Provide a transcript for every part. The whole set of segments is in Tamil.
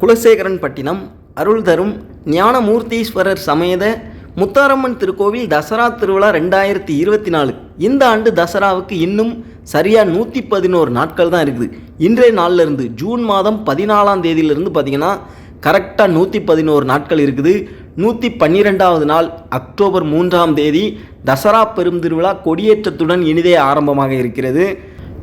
குலசேகரன் பட்டினம் அருள் தரும் ஞானமூர்த்தீஸ்வரர் சமேத முத்தாரம்மன் திருக்கோவில் தசரா திருவிழா ரெண்டாயிரத்தி இருபத்தி நாலு. இந்த ஆண்டு தசராவுக்கு இன்னும் சரியாக நூற்றி பதினோரு நாட்கள் தான் இருக்குது. இன்றைய நாள்லருந்து ஜூன் மாதம் பதினாலாம் தேதியிலிருந்து பார்த்தீங்கன்னா கரெக்டாக நூற்றி பதினோரு நாட்கள் இருக்குது. நூற்றி பன்னிரெண்டாவது நாள் அக்டோபர் மூன்றாம் தேதி தசரா பெரும் திருவிழா கொடியேற்றத்துடன் இனிதே ஆரம்பமாக இருக்கிறது.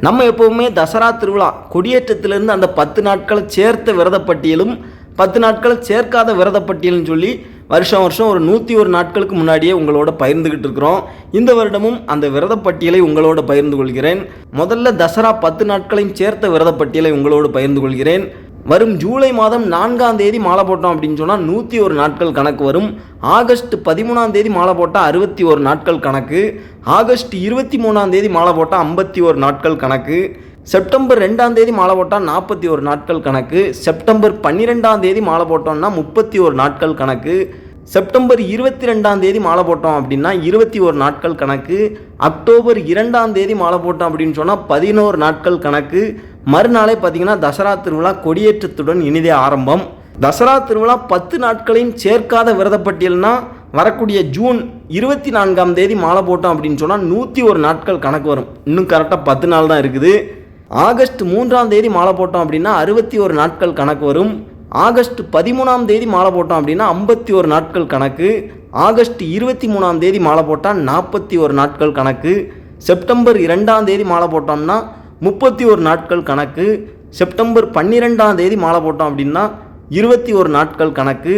நம்ம எப்போவுமே தசரா திருவிழா கொடியேற்றத்திலிருந்து அந்த பத்து நாட்களை சேர்த்த விரதப்பட்டியலும் பத்து நாட்களை சேர்க்காத விரதப்பட்டியல்னு சொல்லி வருஷம் வருஷம் ஒரு நூற்றி ஒரு நாட்களுக்கு முன்னாடியே உங்களோட பகிர்ந்துக்கிட்டு இருக்கிறோம். இந்த வருடமும் அந்த விரதப்பட்டியலை உங்களோட பகிர்ந்து கொள்கிறேன். முதல்ல தசரா பத்து நாட்களையும் சேர்த்த விரதப்பட்டியலை உங்களோடு பகிர்ந்து கொள்கிறேன். வரும் ஜூலை மாதம் நான்காம் தேதி மாலை போட்டோம் அப்படின்னு சொன்னால் நூற்றி ஒரு நாட்கள் கணக்கு வரும். ஆகஸ்ட் பதிமூணாம் தேதி மாலை போட்டால் அறுபத்தி ஒரு நாட்கள் கணக்கு. ஆகஸ்ட் இருபத்தி மூணாம் தேதி மாலை போட்டால் ஐம்பத்தி ஒரு நாட்கள் கணக்கு. செப்டம்பர் ரெண்டாம் தேதி மாலை போட்டால் நாற்பத்தி ஒரு நாட்கள் கணக்கு. செப்டம்பர் பன்னிரெண்டாம் தேதி மாலை போட்டோம்னா முப்பத்தி ஒரு நாட்கள் கணக்கு. செப்டம்பர் இருபத்தி ரெண்டாம் தேதி மாலை போட்டோம் அப்படின்னா இருபத்தி ஒரு நாட்கள் கணக்கு அக்டோபர் இரண்டாம் தேதி மாலை போட்டோம் அப்படின்னு சொன்னால் பதினோரு நாட்கள் கணக்கு. மறுநாளே பார்த்தீங்கன்னா தசரா திருவிழா கொடியேற்றத்துடன் இனிதே ஆரம்பம். தசரா திருவிழா பத்து நாட்களையும் சேர்க்காத விரதப்பட்டியல்னால் வரக்கூடிய ஜூன் இருபத்தி நான்காம் தேதி மாலை போட்டோம் அப்படின்னு சொன்னால் நூற்றி ஒரு நாட்கள் கணக்கு வரும். இன்னும் கரெக்டாக பத்து நாள் தான் இருக்குது. ஆகஸ்ட் மூன்றாம் தேதி மாலை போட்டோம் அப்படின்னா அறுபத்தி ஒரு நாட்கள் கணக்கு வரும். ஆகஸ்ட் பதிமூணாம் தேதி மாலை போட்டோம் அப்படின்னா ஐம்பத்தி ஒரு நாட்கள் கணக்கு. ஆகஸ்ட் இருபத்தி மூணாம் தேதி மாலை போட்டால் நாற்பத்தி ஒரு நாட்கள் கணக்கு. செப்டம்பர் இரண்டாம் தேதி மாலை போட்டோம்னா முப்பத்தி ஒரு நாட்கள் கணக்கு. செப்டம்பர் பன்னிரெண்டாம் தேதி மாலை போட்டோம் அப்படின்னா இருபத்தி ஒரு நாட்கள் கணக்கு.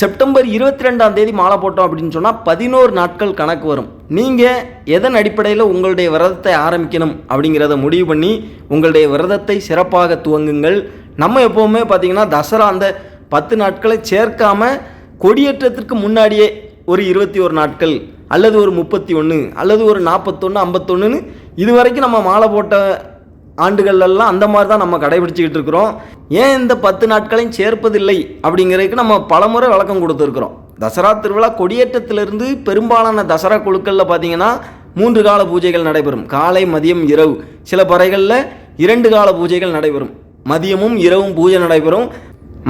செப்டம்பர் இருபத்தி ரெண்டாம் தேதி மாலை போட்டோம் அப்படின்னு சொன்னால் பதினோரு நாட்கள் கணக்கு வரும். நீங்கள் எதன் அடிப்படையில் உங்களுடைய விரதத்தை ஆரம்பிக்கணும் அப்படிங்கிறத முடிவு பண்ணி உங்களுடைய விரதத்தை சிறப்பாக துவங்குங்கள். நம்ம எப்போவுமே பார்த்தீங்கன்னா தசரா அந்த பத்து நாட்களை சேர்க்காமல் கொடியேற்றத்திற்கு முன்னாடியே ஒரு இருபத்தி ஒரு நாட்கள் அல்லது ஒரு முப்பத்தி ஒன்று அல்லது ஒரு நாற்பத்தொன்று ஐம்பத்தொன்றுன்னு இது வரைக்கும் நம்ம மாலை போட்ட ஆண்டுகள்லாம் அந்த மாதிரி தான் நம்ம கடைபிடிச்சிக்கிட்டு இருக்கிறோம். ஏன் இந்த பத்து நாட்களையும் சேர்ப்பதில்லை அப்படிங்கிறதுக்கு நம்ம பலமுறை விளக்கம் கொடுத்துருக்குறோம். தசரா திருவிழா கொடியேற்றத்திலிருந்து பெரும்பாலான தசரா குழுக்களில் பார்த்தீங்கன்னா மூன்று கால பூஜைகள் நடைபெறும். காலை மதியம் இரவு. சில பறைகளில் இரண்டு கால பூஜைகள் நடைபெறும். மதியமும் இரவும் பூஜை நடைபெறும்.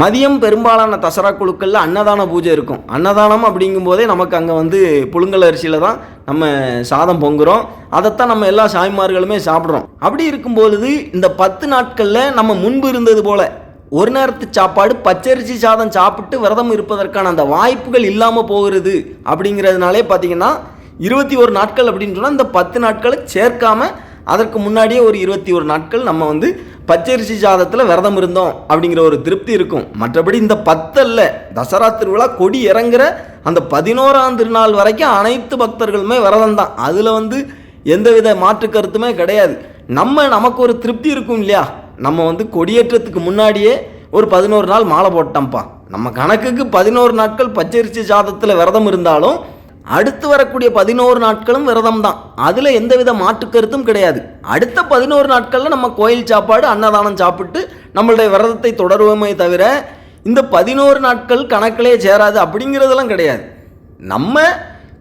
மதியம் பெரும்பாலான தசரா குழுக்களில் அன்னதான பூஜை இருக்கும். அன்னதானம் அப்படிங்கும்போதே நமக்கு அங்கே வந்து புழுங்கல் அரிசியில் தான் நம்ம சாதம் பொங்குறோம். அதைத்தான் நம்ம எல்லா சாய்மார்களுமே சாப்பிட்றோம். அப்படி இருக்கும்பொழுது இந்த பத்து நாட்களில் நம்ம முன்பு இருந்தது போல் ஒரு நேரத்து சாப்பாடு பச்சரிசி சாதம் சாப்பிட்டு விரதம் இருப்பதற்கான அந்த வாய்ப்புகள் இல்லாமல் போகிறது அப்படிங்கிறதுனாலே பார்த்தீங்கன்னா இருபத்தி ஒரு நாட்கள் அப்படின்னு சொன்னால் இந்த பத்து நாட்களை சேர்க்காமல் அதற்கு முன்னாடியே ஒரு இருபத்தி ஒரு நாட்கள் நம்ம வந்து பச்சரிசி சாதத்தில் விரதம் இருந்தோம் அப்படிங்கிற ஒரு திருப்தி இருக்கும். மற்றபடி இந்த பத்தல்ல தசரா திருவிழா கொடி இறங்குற அந்த பதினோராம் திருநாள் வரைக்கும் அனைத்து பக்தர்களுமே விரதம் தான். அதில் வந்து எந்தவித மாற்று கருத்துமே கிடையாது. நம்ம நமக்கு ஒரு திருப்தி இருக்கும் இல்லையா? நம்ம வந்து கொடியேற்றத்துக்கு முன்னாடியே ஒரு பதினோரு நாள் மாலை போட்டோம்ப்பா. நம்ம கணக்குக்கு பதினோரு நாட்கள் பச்சரிசி சாதத்தில் விரதம் இருந்தாலும் அடுத்து வரக்கூடிய பதினோரு நாட்களும் விரதம் தான் அதில் எந்தவித மாற்று கருத்தும் கிடையாது. அடுத்த பதினோரு நாட்களில் நம்ம கோயில் சாப்பாடு அன்னதானம் சாப்பிட்டு நம்மளுடைய விரதத்தை தொடருவோமே தவிர இந்த பதினோரு நாட்கள் கணக்கிலே சேராது அப்படிங்கிறதெல்லாம் கிடையாது. நம்ம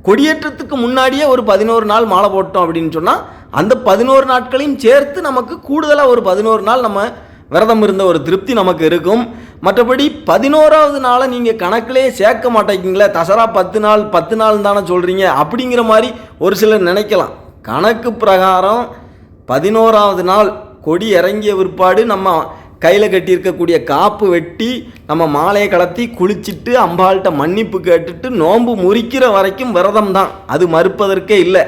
கொடியேற்றத்துக்கு முன்னாடியே ஒரு பதினோரு நாள் மாலை போட்டோம் அப்படின்னு சொன்னால் அந்த பதினோரு நாட்களையும் சேர்த்து நமக்கு கூடுதலாக ஒரு பதினோரு நாள் நம்ம விரதம் இருந்த ஒரு திருப்தி நமக்கு இருக்கும். மற்றபடி பதினோராவது நாளை நீங்கள் கணக்கிலே சேர்க்க மாட்டேங்கிங்களே தசரா பத்து நாள் பத்து நாள் தானே சொல்கிறீங்க அப்படிங்கிற மாதிரி ஒரு சிலர் நினைக்கலாம். கணக்கு பிரகாரம் பதினோராவது நாள் கொடி இறங்கிய பிற்பாடு நம்ம கையில் கட்டியிருக்கக்கூடிய காப்பு வெட்டி நம்ம மாலையை கலத்தி குளிச்சுட்டு அம்பாள்கிட்ட மன்னிப்பு கேட்டுட்டு நோன்பு முறிக்கிற வரைக்கும் விரதம் தான். அது மறுப்பதற்கே இல்லை.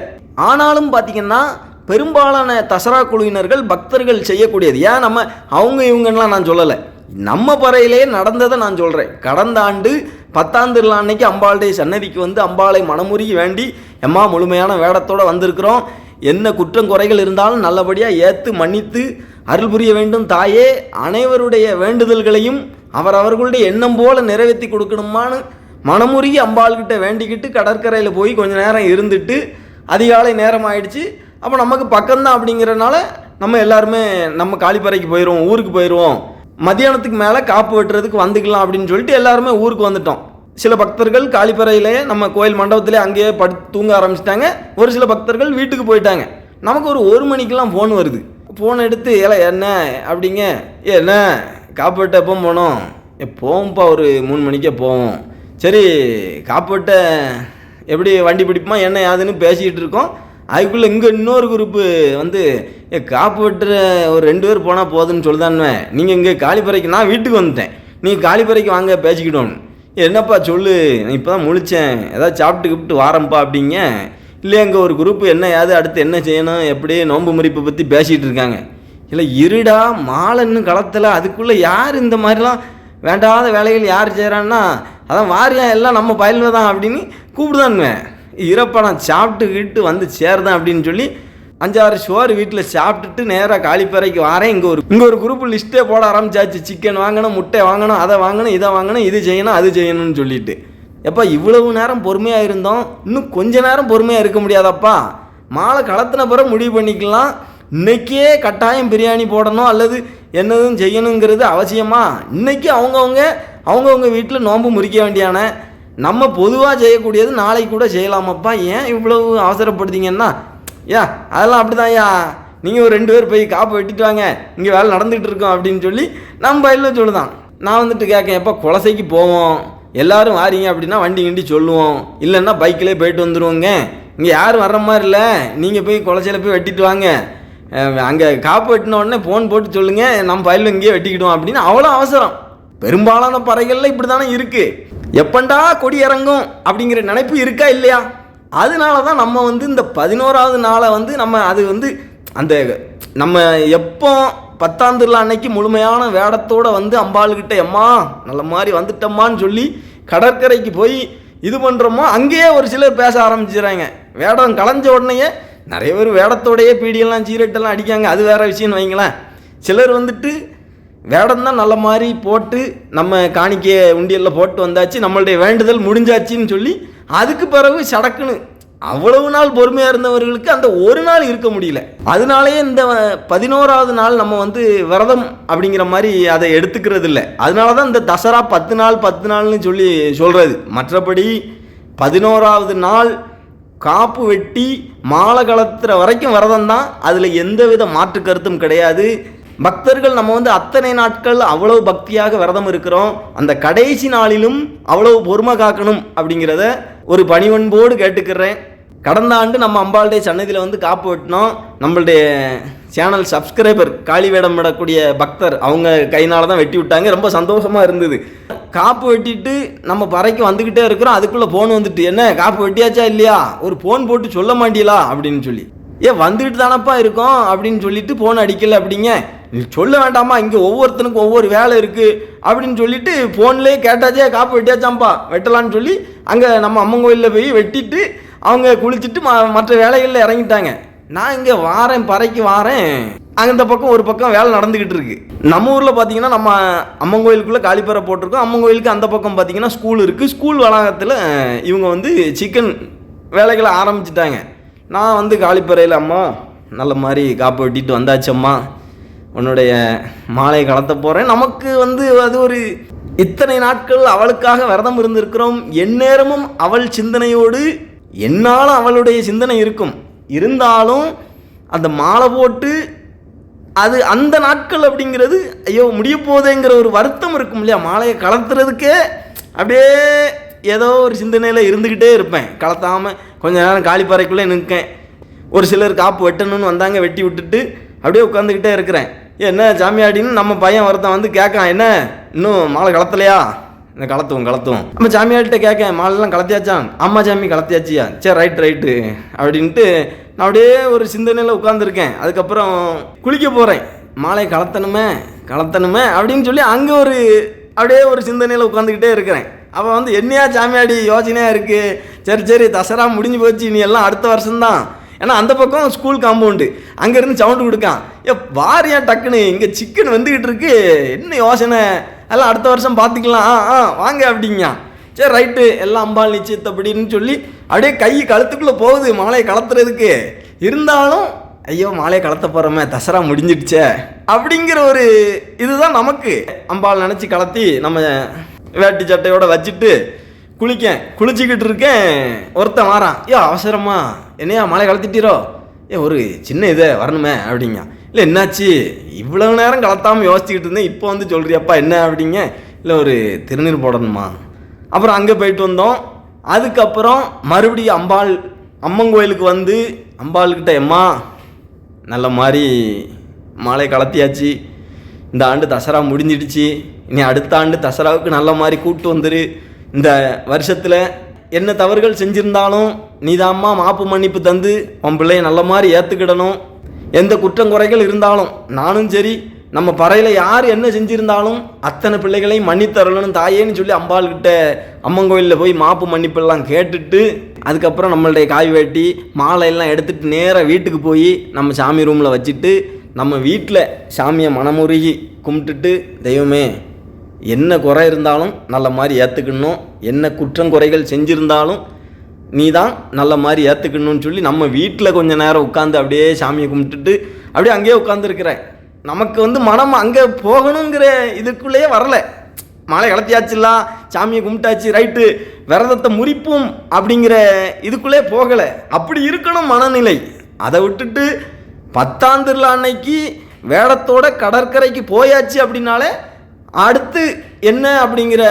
ஆனாலும் பார்த்தீங்கன்னா பெரும்பாலான தசரா குழுவினர்கள் பக்தர்கள் செய்யக்கூடியது. ஏன் நம்ம அவங்க இவங்கலாம் நான் சொல்லலை. நம்ம பறையிலே நடந்ததை நான் சொல்கிறேன் கடந்த ஆண்டு பத்தாம் திருவிழா அன்னைக்கு அம்பாளுடைய சன்னதிக்கு வந்து அம்பாளை மனமுருகி வேண்டி எம்மா முழுமையான வேடத்தோடு வந்திருக்கிறோம். என்ன குற்றம் குறைகள் இருந்தாலும் நல்லபடியாக ஏற்று மன்னித்து அருள் புரிய வேண்டும் தாயே. அனைவருடைய வேண்டுதல்களையும் அவரவர்களுடைய எண்ணம் போல நிறைவேற்றி கொடுக்கணுமான்னு மனமுருகி அம்பாள்கிட்ட வேண்டிக்கிட்டு கடற்கரையில் போய் கொஞ்ச நேரம் இருந்துட்டு அதிகாலை நேரம் ஆயிடுச்சு. அப்போ நமக்கு பக்கம்தான் அப்படிங்கிறனால நம்ம எல்லாருமே நம்ம காளிப்பறைக்கு போயிடுவோம் ஊருக்கு போயிடுவோம் மதியானத்துக்கு மேலே காப்பு வெட்டுறதுக்கு வந்துக்கலாம் அப்படின்னு சொல்லிட்டு எல்லாருமே ஊருக்கு வந்துட்டோம். சில பக்தர்கள் காலிப்பறையிலேயே நம்ம கோயில் மண்டபத்திலே அங்கேயே படு தூங்க ஆரம்பிச்சிட்டாங்க. ஒரு சில பக்தர்கள் வீட்டுக்கு போயிட்டாங்க. நமக்கு ஒரு ஒரு மணிக்கெலாம் ஃபோன் வருது. ஃபோன் எடுத்து ஏல என்ன? அப்படிங்க. ஏ என்ன? காப்பு வெட்ட எப்போ போனோம். ஏ போவோம்ப்பா ஒரு மூணு மணிக்கே போவோம். சரி காப்பாட்ட எப்படி வண்டி பிடிப்போமா? என்ன யாதுன்னு பேசிக்கிட்டு இருக்கோம். அதுக்குள்ளே இங்கே இன்னொரு குரூப்பு வந்து காப்பு வெட்டுற ஒரு ரெண்டு பேர் போனால் போதுன்னு சொல்லுதான்னு நீங்கள் இங்கே காலிப்பறைக்கு நான் வீட்டுக்கு வந்துட்டேன். நீ காலிப்பறைக்கு வாங்க பேசிக்கிட்டோன்னு என்னப்பா சொல்லு. இப்போ தான் முழிச்சேன். ஏதாவது சாப்பிட்டு கிப்பிட்டு வாரேன்ப்பா அப்படிங்க. இல்லை எங்கள் ஒரு குரூப்பு என்ன ஏது அடுத்து என்ன செய்யணும் எப்படி நோன்பு முறிப்பை பற்றி பேசிகிட்டு இருக்காங்க. இல்லை இருடா மாலன்னு களத்தில் அதுக்குள்ளே யார் இந்த மாதிரிலாம் வேண்டாத வேலைகள் யார் செய்கிறான்னா அதான் வாரியா எல்லாம் நம்ம பயில்வதான் அப்படின்னு கூப்பிடுதானுவேன் இறப்பா நான் சாப்பிட்டுக்கிட்டு வந்து சேர்தான் அப்படின்னு சொல்லி அஞ்சாறு சோறு வீட்டில் சாப்பிட்டுட்டு நேராக காலிப்பறைக்கு வரேன். இங்கே ஒரு இங்கே ஒரு குரூப் லிஸ்ட்டே போட ஆரம்பிச்சாச்சு. சிக்கன் வாங்கணும் முட்டை வாங்கணும் அதை வாங்கணும் இதை வாங்கணும் இது செய்யணும் அது செய்யணும்னு சொல்லிட்டு. எப்பா இவ்வளவு நேரம் பொறுமையாக இருந்தோம். இன்னும் கொஞ்ச நேரம் பொறுமையாக இருக்க முடியாதப்பா. மாலை களத்தின பிறகு முடிவு பண்ணிக்கலாம். இன்னைக்கே கட்டாயம் பிரியாணி போடணும் அல்லது என்னதும் செய்யணுங்கிறது அவசியமா? இன்னைக்கு அவங்கவுங்க அவங்கவுங்க வீட்டில் நோன்பு முறிக்க வேண்டியான நம்ம பொதுவாக செய்யக்கூடியது நாளைக்கு கூட செய்யலாமப்பா. ஏன் இவ்வளவு அவசரப்படுத்தீங்கன்னா? யா அதெல்லாம் அப்படிதான் ஐயா நீங்கள் ஒரு ரெண்டு பேர் போய் காப்பு வெட்டிட்டு வாங்க. இங்கே வேலை நடந்துகிட்டு இருக்கோம் அப்படின்னு சொல்லி நம்ம பயிலில் சொல்லுதான். நான் வந்துட்டு கேட்கேன் எப்போ குலசைக்கு போவோம்? எல்லாரும் வாரீங்க அப்படின்னா வண்டி கிண்டி சொல்லுவோம். இல்லைன்னா பைக்கிலே போயிட்டு வந்துடுவோங்க இங்கே யாரும் வர்ற மாதிரி இல்லை. நீங்கள் போய் குலசையில் போய் வெட்டிட்டு வாங்க. அங்கே காப்பு வெட்டின உடனே ஃபோன் போட்டு சொல்லுங்கள் நம்ம பயிலும் இங்கேயே வெட்டிக்கிடுவோம் அப்படின்னு அவ்வளோ அவசரம். பெரும்பாலான பறைகளில் இப்படி தானே இருக்குது எப்பண்டா கொடி இறங்கும் அப்படிங்கிற நினைப்பு இருக்கா இல்லையா? அதனால தான் நம்ம வந்து இந்த பதினோராவது நாளை வந்து நம்ம அது வந்து அந்த நம்ம எப்போ பத்தாம் திருவிழா அன்னைக்கு முழுமையான வேடத்தோடு வந்து அம்பாளுக்கிட்ட எம்மா நல்ல மாதிரி வந்துட்டம்மான்னு சொல்லி கடற்கரைக்கு போய் இது பண்ணுறோமோ அங்கேயே ஒரு சிலர் பேச ஆரம்பிச்சிடுறாங்க வேடம் களைஞ்ச உடனேயே நிறைய பேர் வேடத்தோடையே பீடியெல்லாம் சீரட்டெல்லாம் அடிக்காங்க. அது வேற விஷயம்னு வைங்களேன். சிலர் வந்துட்டு வேடம் தான் நல்ல மாதிரி போட்டு நம்ம காணிக்கையை உண்டியலில் போட்டு வந்தாச்சு நம்மளுடைய வேண்டுதல் முடிஞ்சாச்சின்னு சொல்லி அதுக்கு பிறகு சடக்குன்னு அவ்வளவு நாள் பொறுமையாக இருந்தவர்களுக்கு அந்த ஒரு நாள் இருக்க முடியல. அதனாலேயே இந்த பதினோராவது நாள் நம்ம வந்து விரதம் அப்படிங்கிற மாதிரி அதை எடுத்துக்கிறது இல்லை அதனால தான் இந்த தசரா பத்து நாள் பத்து நாள்னு சொல்லி சொல்கிறது மற்றபடி பதினோராவது நாள் காப்பு வெட்டி மாலை கலத்துற வரைக்கும் விரதம் தான் அதில் எந்தவித மாற்று கருத்தும் கிடையாது. பக்தர்கள் நம்ம வந்து அத்தனை நாட்கள் அவ்வளவு பக்தியாக விரதம் இருக்கிறோம். அந்த கடைசி நாளிலும் அவ்வளவு பொறுமை காக்கணும் அப்படிங்கிறத ஒரு பணிவன்போடு கேட்டுக்கிறேன். கடந்த ஆண்டு நம்ம அம்பாளுடைய சன்னதியில் வந்து காப்பு வெட்டினோம். நம்மளுடைய சேனல் சப்ஸ்கிரைபர் காளி வேடம் விடக்கூடிய பக்தர் அவங்க கையினால தான் வெட்டி விட்டாங்க. ரொம்ப சந்தோஷமாக இருந்தது. காப்பு வெட்டிட்டு நம்ம பறைக்கு வந்துக்கிட்டே இருக்கிறோம். அதுக்குள்ளே ஃபோன் வந்துட்டு என்ன காப்பு வெட்டியாச்சா இல்லையா? ஒரு ஃபோன் போட்டு சொல்ல மாட்டீங்களா? அப்படின்னு சொல்லி. ஏ வந்துக்கிட்டு தானப்பா இருக்கோம் அப்படின்னு சொல்லிட்டு ஃபோன் அடிக்கல அப்படிங்க. நீ சொல்ல வேண்டாமா? இங்கே ஒவ்வொருத்தனுக்கும் ஒவ்வொரு வேலை இருக்குது அப்படின்னு சொல்லிட்டு ஃபோன்லேயே கேட்டாச்சே காப்பு வெட்டியாச்சாம்ப்பா வெட்டலான்னு சொல்லி அங்கே நம்ம அம்மன் கோயிலில் போய் வெட்டிட்டு அவங்க குளிச்சுட்டு ம மற்ற வேலைகளில் இறங்கிட்டாங்க. நான் இங்கே வாரேன் பறைக்கு வாரேன். அந்த பக்கம் ஒரு பக்கம் வேலை நடந்துக்கிட்டு இருக்கு. நம்ம ஊரில் பார்த்தீங்கன்னா நம்ம அம்மன் கோயிலுக்குள்ளே காலிப்பறை போட்டிருக்கோம். அம்மன் கோயிலுக்கு அந்த பக்கம் பார்த்தீங்கன்னா ஸ்கூல் இருக்குது ஸ்கூல் வளாகத்தில் இவங்க வந்து சிக்கன் வேலைகளை ஆரம்பிச்சிட்டாங்க. நான் வந்து காலிப்பறையில் அம்மா நல்ல மாதிரி காப்பு வெட்டிட்டு வந்தாச்சம்மா உன்னுடைய மாலை கலத்த போகிறேன் நமக்கு வந்து அது ஒரு இத்தனை நாட்கள் அவளுக்காக விரதம் இருந்திருக்கிறோம். எந்நேரமும் அவள் சிந்தனையோடு என்னால் அவளுடைய சிந்தனை இருக்கும். இருந்தாலும் அந்த மாலை போட்டு அது அந்த நாட்கள் அப்படிங்கிறது ஐயோ முடிய போதேங்கிற ஒரு வருத்தம் இருக்கும் இல்லையா? மாலையை கலத்துறதுக்கே அப்படியே ஏதோ ஒரு சிந்தனையில் இருந்துக்கிட்டே இருப்பேன். கலத்தாமல் கொஞ்ச நேரம் காலிப்பாறைக்குள்ளே நிற்கேன். ஒரு சிலர் காப்பு வெட்டணும்னு வந்தாங்க வெட்டி விட்டுட்டு அப்படியே உட்காந்துக்கிட்டே இருக்கிறேன். என்ன சாமியாடின்னு நம்ம பையன் ஒருத்தன் வந்து கேட்கான் என்ன? இன்னும் மாலை கலத்தலையா? இந்த கலத்துவோம் கலத்துவோம். நம்ம சாமியார்கிட்ட கேட்கேன் மாலைலாம் கலத்தியாச்சான் அம்மா சாமி கலத்தியாச்சியா? சரி ரைட் ரைட்டு அப்படின்ட்டு நான் அப்படியே ஒரு சிந்தனையில் உட்காந்துருக்கேன் அதுக்கப்புறம் குளிக்க போகிறேன் மாலை கலத்தணுமே கலத்தணுமே அப்படின்னு சொல்லி அங்கே ஒரு அப்படியே ஒரு சிந்தனையில் உட்காந்துக்கிட்டே இருக்கிறேன். அப்போ வந்து என்னையா சாமியாடி யோசனையாக இருக்குது சரி சரி தசரா முடிஞ்சு போச்சு நீ எல்லாம் அடுத்த வருஷம்தான். ஏன்னா அந்த பக்கம் ஸ்கூல் காம்பவுண்டு அங்கேருந்து சவுண்டு கொடுக்கான். ஏ வாரியா டக்குன்னு இங்கே சிக்கன் வந்துக்கிட்டு இருக்கு. என்ன யோசனை? எல்லாம் அடுத்த வருஷம் பார்த்துக்கலாம். ஆ ஆ வாங்க அப்படிங்க. சரி ரைட்டு எல்லாம் அம்பாள் நிச்சயத்தப்படின்னு சொல்லி அப்படியே கை கழுத்துக்குள்ளே போகுது மாலையை கலத்துறதுக்கு. இருந்தாலும் ஐயோ மாலையை கலத்த போகிறோமே தசரா முடிஞ்சிடுச்சே. அப்படிங்கிற ஒரு இதுதான் நமக்கு. அம்பாள் நினச்சி கலத்தி நம்ம வேட்டி சட்டையோட வச்சுட்டு குளிக்கேன். குளிச்சுக்கிட்டு இருக்கேன் ஒருத்தன் வாரான். ஐயோ அவசரமா. என்னையா மழை கலத்திட்டீரோ ஏ ஒரு சின்ன இதை வரணுமே அப்படிங்க. இல்லை என்னாச்சு? இவ்வளவு நேரம் கலத்தாமல் யோசிச்சுக்கிட்டு இருந்தேன். இப்போ வந்து சொல்கிறியப்பா என்ன? அப்படிங்க. இல்லை ஒரு திருநீர் போடணுமா. அப்புறம் அங்கே போயிட்டு வந்தோம். அதுக்கப்புறம் மறுபடியும் அம்பாள் அம்மன் கோயிலுக்கு வந்து அம்பாள்கிட்ட எம்மா நல்ல மாதிரி மாலை கலத்தியாச்சு இந்த ஆண்டு தசரா முடிஞ்சிடுச்சு. இனி அடுத்த ஆண்டு தசராவுக்கு நல்ல மாதிரி கூப்பிட்டு வந்துரு. இந்த வருஷத்தில் என்ன தவறுகள் செஞ்சுருந்தாலும் நீதாம்மா மாப்பு மன்னிப்பு தந்து உன் பிள்ளைய நல்ல மாதிரி ஏற்றுக்கிடணும் எந்த குற்றம் குறைகள் இருந்தாலும் நானும் சரி நம்ம பறையில் யார் என்ன செஞ்சுருந்தாலும் அத்தனை பிள்ளைகளையும் மன்னித்தரலன்னு தாயேன்னு சொல்லி அம்பாள்கிட்ட அம்மன் கோயிலில் போய் மாப்பு மன்னிப்பெல்லாம் கேட்டுட்டு அதுக்கப்புறம் நம்மளுடைய காய் வெட்டி மாலையெல்லாம் எடுத்துகிட்டு நேராக வீட்டுக்கு போய் நம்ம சாமி ரூமில் வச்சுட்டு நம்ம வீட்டில் சாமியை மனமுருகி கும்பிட்டுட்டு தெய்வமே என்ன குறை இருந்தாலும் நல்ல மாதிரி ஏற்றுக்கணும் என்ன குற்றம் குறைகள் செஞ்சுருந்தாலும் நீ தான் நல்ல மாதிரி ஏற்றுக்கணும்னு சொல்லி நம்ம வீட்டில் கொஞ்சம் நேரம் உட்காந்து அப்படியே சாமியை கும்பிட்டுட்டு அப்படியே அங்கேயே உட்காந்துருக்கிறேன் நமக்கு வந்து மனம் அங்கே போகணுங்கிற இதுக்குள்ளேயே வரல. மழை இழத்தியாச்சுலாம் சாமியை கும்பிட்டாச்சு ரைட்டு விரதத்தை முறிப்போம் அப்படிங்கிற இதுக்குள்ளே போகலை. அப்படி இருக்கணும் மனநிலை. அதை விட்டுட்டு பத்தாம் திருவிழா அன்னைக்கு வேடத்தோட கடற்கரைக்கு போயாச்சு அப்படின்னாலே அடுத்து என்ன அப்படிங்கிற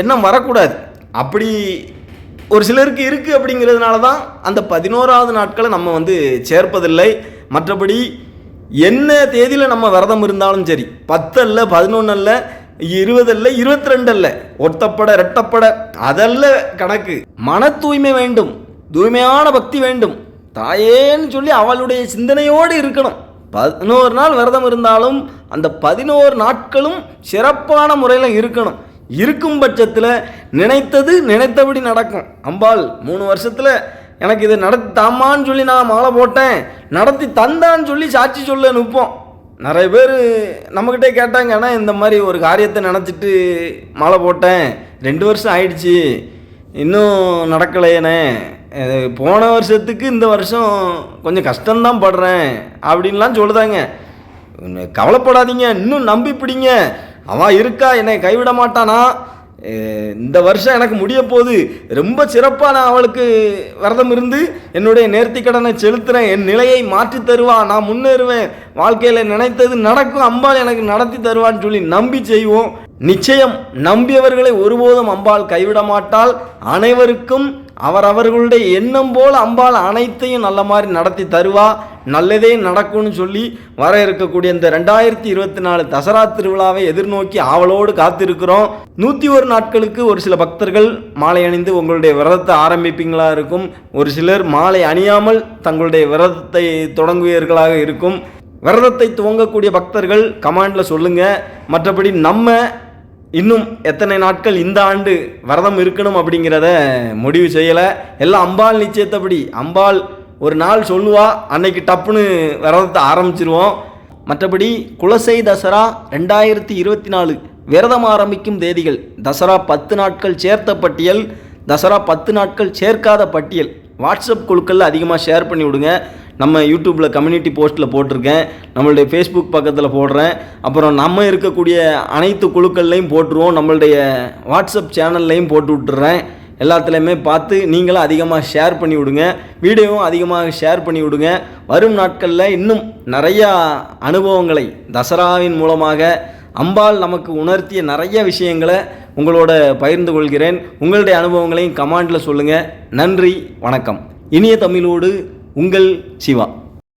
எண்ணம் வரக்கூடாது. அப்படி ஒரு சிலருக்கு இருக்குது அப்படிங்கிறதுனால தான் அந்த பதினோராவது நாட்களை நம்ம வந்து சேர்ப்பதில்லை. மற்றபடி என்ன தேதியில் நம்ம விரதம் இருந்தாலும் சரி பத்தல்ல பதினொன்னல்ல இருபதல்ல இருபத்தி ரெண்டல்ல ஒத்தப்பட ரெட்டப்பட அதல்ல கணக்கு. மன தூய்மை வேண்டும் தூய்மையான பக்தி வேண்டும். தாயேன்னு சொல்லி அவளுடைய சிந்தனையோடு இருக்கணும். பதினோரு நாள் விரதம் இருந்தாலும் அந்த பதினோரு நாட்களும் சிறப்பான முறையில் இருக்கணும். இருக்கும் பட்சத்தில் நினைத்தது நினைத்தபடி நடக்கும். அம்பாள் மூணு வருஷத்தில் எனக்கு இதை நடத்தி தாமான்னு சொல்லி நான் மாலை போட்டேன். நடத்தி தந்தான்னு சொல்லி சாட்சி சொல்ல நிற்போம். நிறைய பேர் நம்மக்கிட்டே கேட்டாங்க ஆனால் இந்த மாதிரி ஒரு காரியத்தை நினச்சிட்டு மாலை போட்டேன். ரெண்டு வருஷம் ஆயிடுச்சு. இன்னும் நடக்கலையேனே. போன வருஷத்துக்கு இந்த வருஷம் கொஞ்சம் கஷ்டம்தான் படுறேன் அப்படின்லாம் சொல்லுதாங்க. கவலைப்படாதீங்க இன்னும் நம்பி பிடிங்க. அவன் இருக்கா என்னை கைவிட மாட்டானா? இந்த வருஷம் எனக்கு முடிய போகுது. ரொம்ப சிறப்பாக நான் அவளுக்கு விரதம் இருந்து என்னுடைய நேர்த்தி கடனை செலுத்துகிறேன் என் நிலையை மாற்றி தருவா. நான் முன்னேறுவேன். வாழ்க்கையில் நினைத்தது நடக்கும். அம்பாள் எனக்கு நடத்தி தருவான்னு சொல்லி நம்பி செய்வோம். நிச்சயம் நம்பியவர்களை ஒருபோதும் அம்பாள் கைவிட மாட்டாள் அனைவருக்கும் அவரவர்களுடைய எண்ணம் போல் அம்பாள் அனைத்தையும் நல்ல மாதிரி நடத்தி தருவா. நல்லதே நடக்கும்னு சொல்லி வர இருக்கக்கூடிய இந்த ரெண்டாயிரத்தி இருபத்தி நாலு தசரா திருவிழாவை எதிர்நோக்கி ஆவலோடு காத்திருக்கிறோம். நூற்றி ஒரு நாட்களுக்கு ஒரு சில பக்தர்கள் மாலை அணிந்து உங்களுடைய விரதத்தை ஆரம்பிப்பீங்களா இருக்கும். ஒரு சிலர் மாலை அணியாமல் தங்களுடைய விரதத்தை தொடங்குவீர்களாக இருக்கும். விரதத்தை துவங்கக்கூடிய பக்தர்கள் கமாண்டில் சொல்லுங்கள் மற்றபடி நம்ம இன்னும் எத்தனை நாட்கள் இந்த ஆண்டு விரதம் இருக்கணும் அப்படிங்கிறத முடிவு செய்யலை. எல்லாம் அம்பாள் நிச்சயத்தபடி அம்பாள் ஒரு நாள் சொல்லுவா அன்னைக்கு டப்புன்னு விரதத்தை ஆரம்பிச்சிருவோம். மற்றபடி குலசை தசரா ரெண்டாயிரத்தி இருபத்தி நாலு விரதம் ஆரம்பிக்கும் தேதிகள் தசரா பத்து நாட்கள் சேர்த்த பட்டியல் தசரா பத்து நாட்கள் சேர்க்காத பட்டியல். வாட்ஸ்அப் குழுக்களில் அதிகமாக ஷேர் பண்ணி விடுங்க. நம்ம யூடியூப்பில் கம்யூனிட்டி போஸ்ட்டில் போட்டிருக்கேன். நம்மளுடைய ஃபேஸ்புக் பக்கத்தில் போடுறேன். அப்புறம் நம்ம இருக்கக்கூடிய அனைத்து குழுக்கள்லையும் போட்டுருவோம். நம்மளுடைய வாட்ஸ்அப் சேனல்லையும் போட்டு விட்டுறேன். எல்லாத்துலேயுமே பார்த்து நீங்களும் அதிகமாக ஷேர் பண்ணி விடுங்க. வீடியோவும் அதிகமாக ஷேர் பண்ணி விடுங்க. வரும் நாட்களில் இன்னும் நிறையா அனுபவங்களை தசராவின் மூலமாக அம்பாள் நமக்கு உணர்த்திய நிறைய விஷயங்களை உங்களோட பகிர்ந்து கொள்கிறேன். உங்களுடைய அனுபவங்களையும் கமாண்டில் சொல்லுங்கள் நன்றி வணக்கம். இனிய தமிழோடு உங்கள் சிவா.